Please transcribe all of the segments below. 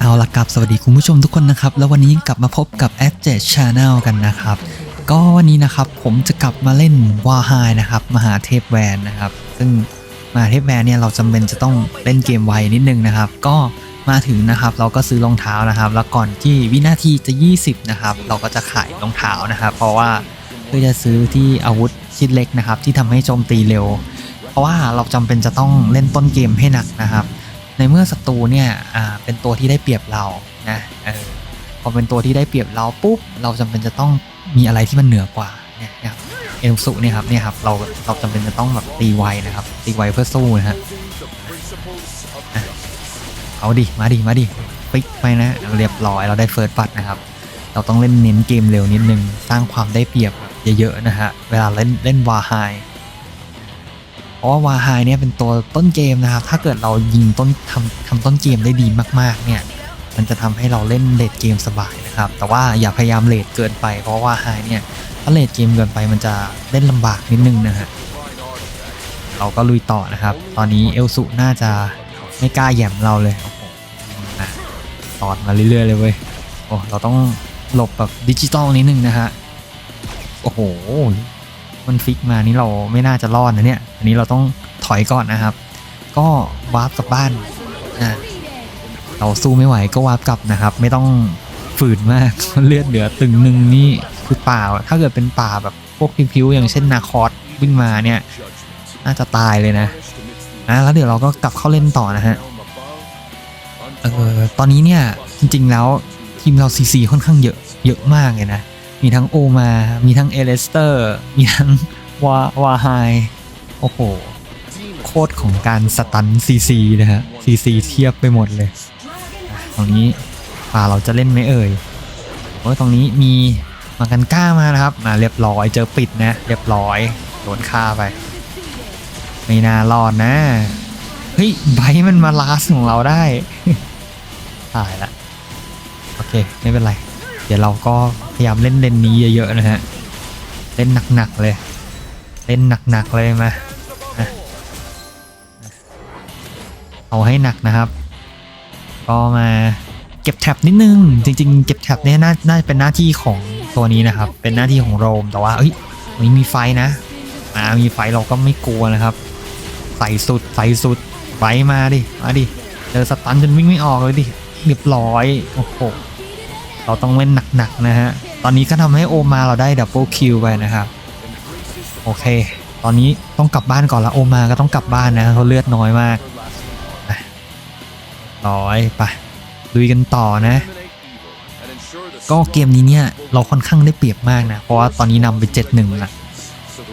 เอาละครับสวัสดีคุณผู้ชมทุกคนนะครับ แล้ววันนี้กลับมาพบกับ a d j e t Channel กันนะครับ ก็วันนี้นะครับผมจะกลับมาเล่นวาไฮนะครับมหาเทพแวนนะครับ ซึ่งมหาเทพแวนเนี่ยเราจำเป็นจะต้องเล่นเกมไวนิดนึงนะครับ ก็มาถึงนะครับเราก็ซื้อรองเท้านะครับ แล้วก่อนที่วินาทีจะ 20 นะครับ เราก็จะขายรองเท้านะครับ เพราะว่าเพื่อจะซื้อที่อาวุธชิ้นเล็กนะครับ ที่ทำให้โจมตีเร็ว เพราะว่าเราจำเป็นจะต้องเล่นต้นเกมให้หนักนะครับ ในเมื่อศัตรูเนี่ยอ่าเป็นตัวที่ได้เปรียบเรานะเออพอเป็นตัวที่ได้เปรียบเราปุ๊บเราจำเป็นจะต้องมีอะไรที่มันเหนือกว่าเนี่ยครับเอลสุเนี่ยครับเนี่ยครับเราเราจำเป็นจะต้องแบบตีไวนะครับ ตีไวเพื่อสู้นะฮะอะเอาดิมาดิมาดิปิกไปนะเรียบร้อยเราได้เฟิร์สบัตนะครับ เราต้องเล่นเน้นเกมเร็วนิดนึงสร้างความได้เปรียบเยอะๆนะฮะเวลาเล่นเล่นวาไฮ เพราะว่าวาไฮเนี่ยเป็นตัวต้นเกมนะครับ ถ้าเกิดเรายิงต้นทำทำต้นเกมได้ดีมากๆเนี่ย มันจะทำให้เราเล่นเลดเกมสบายนะครับ แต่ว่าอย่าพยายามเลดเกินไป เพราะว่าไฮเนี่ยถ้าเลดเกมเกินไปมันจะเล่นลำบากนิดนึงนะฮะ เราก็ลุยต่อนะครับ ตอนนี้เอลสุน่าจะไม่กล้าแหย่มเราเลยโอ้โหตอดมาเรื่อยๆเลยเว้ย โอ้ เราต้องหลบแบบดิจิตอลนิดนึงนะฮะ โอ้โห มันฟิกมานี่เราไม่น่าจะรอดนะเนี่ย อันนี้เราต้องถอยก่อนนะครับ ก็วาร์ปกลับบ้านอะเราสู้ไม่ไหวก็วาร์ปกลับนะครับ ไม่ต้องฝืนมากเลือดเหลือตึงหนึ่งนี่คือป่าถ้าเกิดเป็นป่าแบบพวกพิวๆอย่างเช่นนาคอสวิ่งมาเนี่ย น่าจะตายเลยนะนะแล้วเดี๋ยวเราก็กลับเข้าเล่นต่อนะฮะเออตอนนี้เนี่ยจริงๆแล้วทีมเราซีซีค่อนข้างเยอะเยอะมากเลยนะ มีทั้งโอมา มีทั้งเอเลสเตอร์ มีทั้งวาวาไฮ โอ้โห โคตรของการสตันซีซีนะฮะซีซีเทียบไปหมดเลย ตรงนี้ป่าเราจะเล่นไหมเอ่ยโอ้ยตรงนี้มีมากันก้ามานะครับมาเรียบร้อยเจอปิดนะ เรียบร้อยโดนฆ่าไป ไม่น่ารอดนะ เฮ้ยไบร์มันมาลาสของเราได้ตายละ โอเค ไม่เป็นไร เดี๋ยวเราก็พยายามเล่นเลนนี้เยอะๆนะฮะ เล่นหนักๆเลย เล่นหนักๆเลยมาเอาให้หนักนะครับ ก็มาเก็บแท็บนิดนึง จริง ๆ เก็บแท็บเนี่ยน่าน่าจะเป็นหน้าที่ของตัวนี้นะครับ เป็นหน้าที่ของโรม แต่ว่าเอ้ยวันนี้มีไฟนะ มามีไฟเราก็ไม่กลัวนะครับ ใส่สุด ใส่สุด ไฟมาดิ มาดิ เจอสตันจนวิ่งไม่ออกเลยดิเรียบร้อย โอ้โห เราต้องเล่นหนักๆนะฮะ ตอนนี้ก็ทำให้โอมาเราได้ดับเบิลคิวไปนะครับ โอเค ตอนนี้ต้องกลับบ้านก่อนละโอมาก็ต้องกลับบ้านนะเขาเลือดน้อยมากร้อยไปลุยกันต่อนะ ก็เกมนี้เนี่ยเราค่อนข้างได้เปรียบมากนะ เพราะว่าตอนนี้นำไป 7-1ละ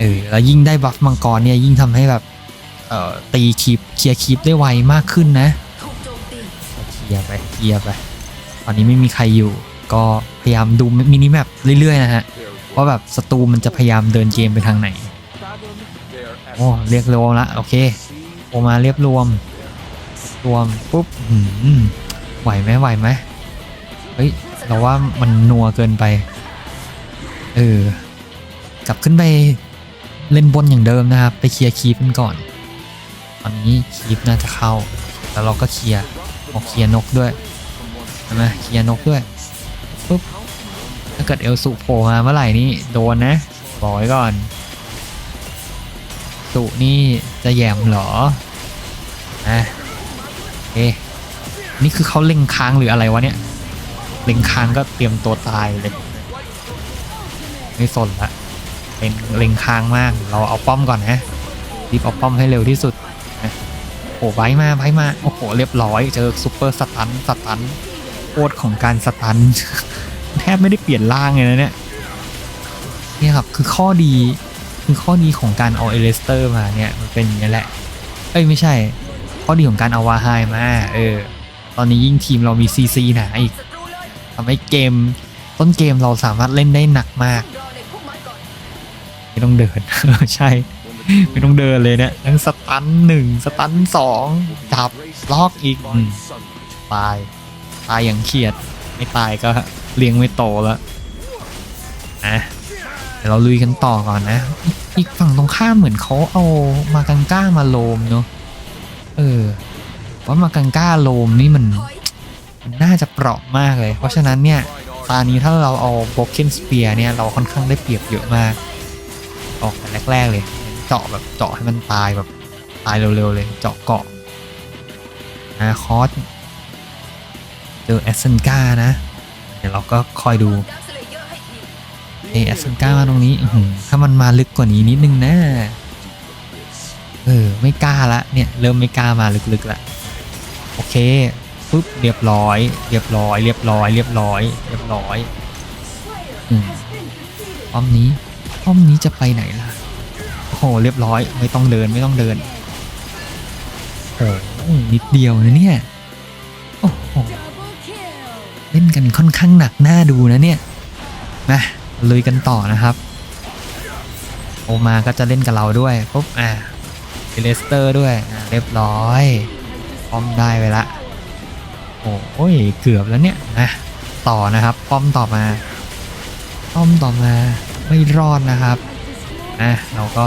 เออแล้วยิ่งได้บัฟมังกรเนี่ยยิ่งทำให้แบบเอ่อตีคีปเคลียร์คีปได้ไวมากขึ้นนะเคลียร์ไปเคลียร์ไป ตอนนี้ไม่มีใครอยู่ ก็พยายามดูมินิแมปเรื่อยๆนะฮะว่าแบบศัตรูมันจะพยายามเดินเกมไปทางไหนโอ้เรียกรวมละโอเคโอมาเรียบรวม รวมปุ๊บไหวไหมไหวไหมเฮ้ยเราว่ามันนัวเกินไปเออกลับขึ้นไปเล่นบนอย่างเดิมนะครับ ไปเคลียร์คีปกันก่อน ตอนนี้คีปน่าจะเข้า แล้วเราก็เคลียร์ออกเคลียร์นกด้วยใช่ไหมเคลียร์นกด้วย ปุ๊บถ้าเกิดเอลสุโผล่มาเมื่อไหร่นี่โดนนะบอกไว้ก่อน สุนี่จะแยมหรออะโอเคนี่คือเขาเล็งค้างหรืออะไรวะเนี่ย เล็งค้างก็เตรียมตัวตายเลย ไม่สนละเล็งเล็งค้างมาก เราเอาป้อมก่อนนะรีบเอาป้อมให้เร็วที่สุดนะโอ้ไบร์ทมาไบร์ทมา โอ้โห เรียบร้อย เจอซูเปอร์สตันสตันโคตรของการสตัน บไม่ได้เปลี่ยนร่างเลยนะเนี่ยนี่ครับคือข้อดีคือข้อดีของการเอาเอเลสเตอร์มาเนี่ยมันเป็นอย่างนี้แหละ เอ้ยไม่ใช่ ข้อดีของการเอาวาไฮมาเออตอนนี้ยิ่งทีมเรามีซีซีหนาอีกทำให้เกมต้นเกมเราสามารถเล่นได้หนักมาก ไม่ต้องเดิน ใช่ ไม่ต้องเดินเลยเนี่ยทั้งสตันหนึ่งสตันสองจับล็อกอีกอตายตายอย่างเครียด ไม่ตายก็ เลี้ยงไม่โตแล้วอะเดี๋ยวเราลุยกันต่อก่อนนะอีกอีกฝั่งตรงข้ามเหมือนเขาเอามากังก้ามาโลมเนาะเออว่ามากังก้าโลมนี่มันมันน่าจะเปราะมากเลย เพราะฉะนั้นเนี่ยตานี้ถ้าเราเอาโบเกนสเปียเนี่ยเราค่อนข้างได้เปรียบเยอะมาก ออกแต่แรกๆเลย เจาะแบบเจาะให้มันตายแบบตายเร็วๆเลย เจาะเกาะอาคอสเจอแอสเซนกานะ ดี๋ยวเราก็คอยดูเอแอสเซนกามาตรงนี้ถ้ามันมาลึกกว่านี้นิดนึงนะ เออ ไม่กล้าละเนี่ย เริ่มไม่กล้ามาลึกๆละโอเคปุ๊บเรียบร้อย เรียบร้อย เรียบร้อย เรียบร้อย เรียบร้อยอืมป้อมนี้ป้อมนี้จะไปไหนล่ะโอ้โหเรียบร้อย ไม่ต้องเดินไม่ต้องเดินโอ้นิดเดียวนะเนี่ยโอ้โห เล่นกันค่อนข้างหนักหน้าดูนะเนี่ยมาลุยกันต่อนะครับ โอมาก็จะเล่นกับเราด้วยปุ๊บอะเลสเตอร์ด้วยอะเรียบร้อยป้อมได้ไปละโอ้ยเกือบแล้วเนี่ยนะต่อนะครับ ป้อมต่อมา ป้อมต่อมาไม่รอดนะครับอะเราก็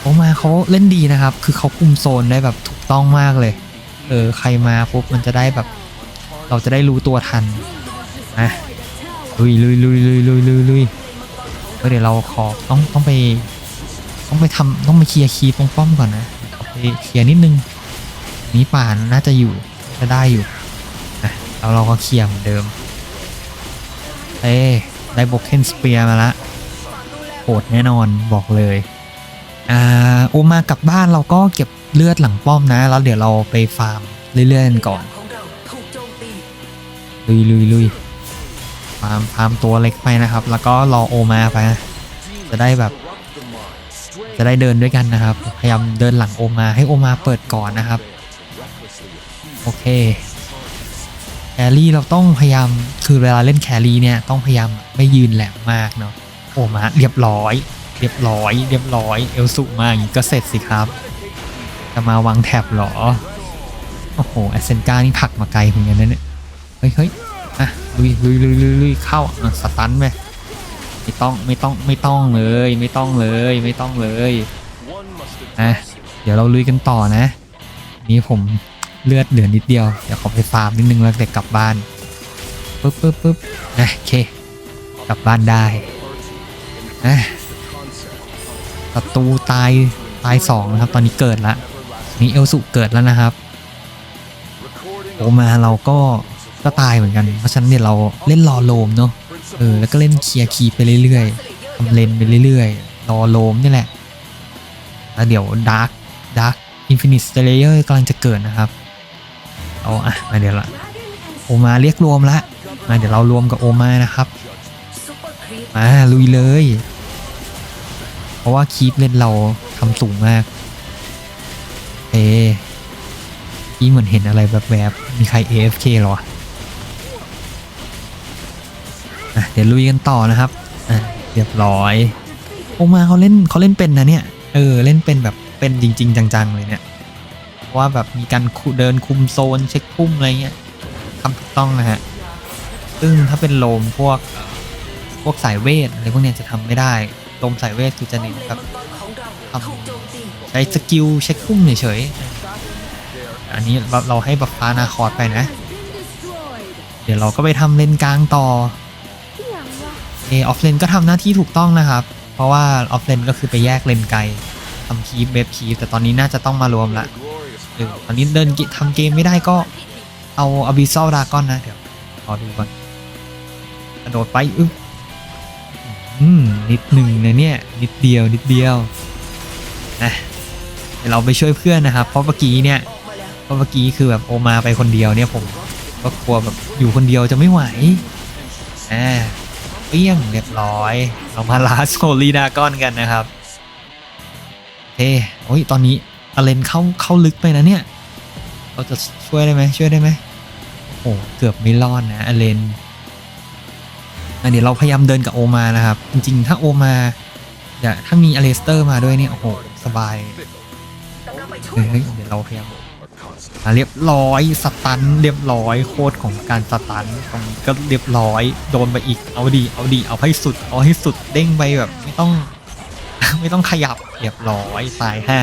โอมาเขาเล่นดีนะครับ คือเขาคุมโซนได้แบบถูกต้องมากเลย เออ ใครมาปุ๊บมันจะได้แบบ เราจะได้รู้ตัวทันนะลุยลุยลุยลุยลุยลุยลุยเดี๋ยวเราขอต้องต้องไป ต้องไปทำต้องไปเคลียร์คีย์ตรงป้อมก่อนนะขอไปเคลียร์นิดนึงนี้ป่านน่าจะอยู่จะได้อยู่นะแล้วเราก็เคลียร์เหมือนเดิมเอ้ได้โบเคนสเปียร์มาละโหดแน่นอนบอกเลยอ่าโอมากลับบ้านเราก็เก็บเลือดหลังป้อมนะ แล้วเดี๋ยวเราไปฟาร์มเรื่อยๆกันก่อน ลุยลุยลุยฟาร์มฟาร์มตัวเล็กไปนะครับ แล้วก็รอโอมาไปจะได้แบบ จะได้เดินด้วยกันนะครับ พยายามเดินหลังโอมาให้โอมาเปิดก่อนนะครับ โอเคแครี่เราต้องพยายามคือเวลาเล่นแครี่เนี่ยต้องพยายามไม่ยืนแหลมมากเนาะโอมาเรียบร้อย เรียบร้อย เรียบร้อยเอลสุมาอย่างนี้ก็เสร็จสิครับ จะมาวางแท็บหรอ โอ้โหแอสเซนกานี่ผลักมาไกลเหมือนกันนะเนี่ย ฮ้ยเฮ้ยอะลุยลุยลุยลุยลุยเข้าอะสตันไปไม่ต้องไม่ต้องไม่ต้องเลยไม่ต้องเลยไม่ต้องเลยอะเดี๋ยวเราลุยกันต่อนะ นี่ผมเลือดเหลือนิดเดียวเดี๋ยวขอไปฟาร์มนิดนึงแล้วเด็กกลับบ้านปึ๊บปึ๊บปึ๊บนะโอเคกลับบ้านได้นะศัตรูตายตายสองนะครับ ตอนนี้เกิดละนี่เอลสุเกิดแล้วนะครับโอมาเราก็ ก็ตายเหมือนกัน เพราะฉะนั้นเนี่ยเราเล่นรอโลมเนาะเออแล้วก็เล่นเคลียร์คีไปเรื่อยๆทำเลนไปเรื่อยๆรอโลมนี่แหละแล้วเดี๋ยวดาร์กดาร์กอินฟินิตสเตเลเยอร์กำลังจะเกิดนะครับเอาอะมาเดี๋ยวละโอมาเรียกรวมละมาเดี๋ยวเรารวมกับโอมานะครับมาลุยเลย เพราะว่าคีปเล่นเราทำสูงมากเอที่เหมือนเห็นอะไรแบบแบบมีใคร AFK หรอ เดี๋ยวลุยกันต่อนะครับอะเรียบร้อยโอมาเขาเล่นเขาเล่นเป็นนะเนี่ยเออเล่นเป็นแบบเป็นจริง ๆ จังๆเลยเนี่ยเพราะว่าแบบมีการเดินคุมโซนเช็คพุ่มอะไรเงี้ยทำถูกต้องนะฮะซึ่งถ้าเป็นโลมพวกพวกสายเวทอะไรพวกเนี้ยจะทำไม่ได้โลมสายเวทคือจะเน้นแบบทำใช้สกิลเช็คพุ่มเฉยๆอันนี้เราเราให้บัฟฟ้านาคอร์ดไปนะ เดี๋ยวเราก็ไปทำเลนกลางต่อ เอออฟเลนก็ทำหน้าที่ถูกต้องนะครับ เพราะว่าออฟเลนก็คือไปแยกเลนไกลทำคีฟเบฟคีฟแต่ตอนนี้น่าจะต้องมารวมละเออตอนนี้เดินทำเกมไม่ได้ก็เอาอบิ s อลดากอนนะ เดี๋ยวขอดูก่อนกระโดดไปอึ๊บอืมนิดหนึ่งนะเนี่ย นิดเดียวนิดเดียวนะเดี๋ยวเราไปช่วยเพื่อนนะครับ เพราะเมื่อกี้เนี่ยเพราะเมื่อกี้คือแบบโอมาไปคนเดียวเนี่ยผมก็กลัวแบบอยู่คนเดียวจะไม่ไหวอ่า เปี้ยงเรียบร้อยเรามาลาสโซลีดากอนกันนะครับเฮ้โอ้ยตอนนี้อเลนเข้าเข้าลึกไปนะเนี่ย เราจะช่วยได้ไหมช่วยได้ไหมโอ้เกือบไม่รอดนะอเลนอันเดี๋ยวเราพยายามเดินกับโอมานะครับ จริงๆ ถ้าโอมาอย่าถ้ามีอเลสเตอร์มาด้วยเนี่ยโอ้โหสบายเดี๋ยวเราพยายาม อะเรียบร้อยสตันเรียบร้อยโคตรของการสตันตรงนี้ก็เรียบร้อยโดนไปอีกเอาดีเอาดีเอาให้สุดเอาให้สุดเด้งไปแบบไม่ต้อง ไม่ต้องขยับเรียบร้อยตายห้า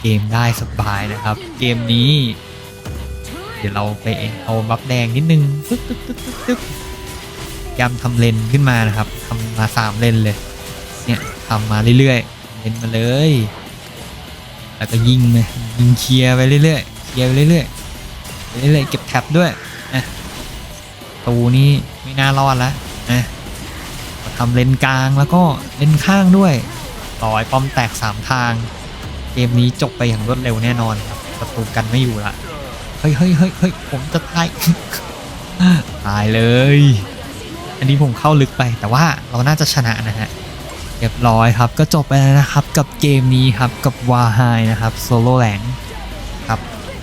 เกมได้สบายนะครับ เกมนี้ เดี๋ยวเราไปเอาบัฟแดงนิดนึงตึ๊กตึ๊กตึ๊กตึ๊กตึ๊กยำทำเลนขึ้นมานะครับทำมาสามเลนเลย เนี่ยทำมาเรื่อยๆเลนมาเลย แล้วก็ยิงเลยยิงเคลียร์ไปเรื่อยๆ เคลียร์เรื่อยๆเรื่อยๆเก็บแท็บด้วยนะตูนี่ไม่น่ารอดละนะทำเลนกลางแล้วก็เลนข้างด้วยต่อยป้อมแตกสามทาง เกมนี้จบไปอย่างรวดเร็วแน่นอนครับประตูกันไม่อยู่ละเฮ้ยเฮ้ยเฮ้ยเฮ้ยผมจะตายตายเลย อันนี้ผมเข้าลึกไปแต่ว่าเราน่าจะชนะนะฮะเรียบร้อยครับก็จบไปแล้วนะครับกับเกมนี้ครับกับวาไฮนะครับโซโลแหลง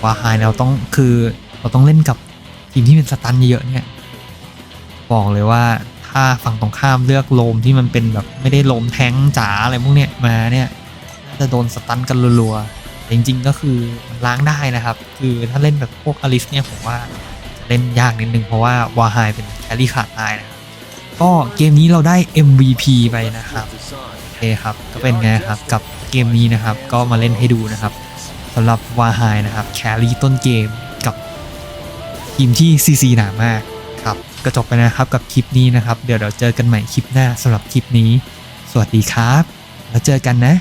วาไฮเราต้องคือเราต้องเล่นกับทีมที่เป็นสตันเยอะๆเนี่ยบอกเลยว่าถ้าฝั่งตรงข้ามเลือกโลมที่มันเป็นแบบไม่ได้โลมแทงจ๋าอะไรพวกเนี้ยมาเนี่ยน่าจะโดนสตันกันรัวๆแต่จริงๆก็คือมันล้างได้นะครับ คือถ้าเล่นแบบพวกอลิสเนี่ยผมว่าจะเล่นยากนิดนึงเพราะว่าวาไฮเป็นแครี่ขาดตายนะครับก็เกมนี้เราได้ MVP ไปนะครับโอเคครับก็เป็นไงครับกับเกมนี้นะครับ ก็มาเล่นให้ดูนะครับ สำหรับวาไฮนะครับแครี่ต้นเกมกับทีมที่ซีซีหนามากครับก็จบไปนะครับกับคลิปนี้นะครับ เดี๋ยวเราเจอกันใหม่คลิปหน้าสำหรับคลิปนี้ สวัสดีครับ แล้วเจอกันนะ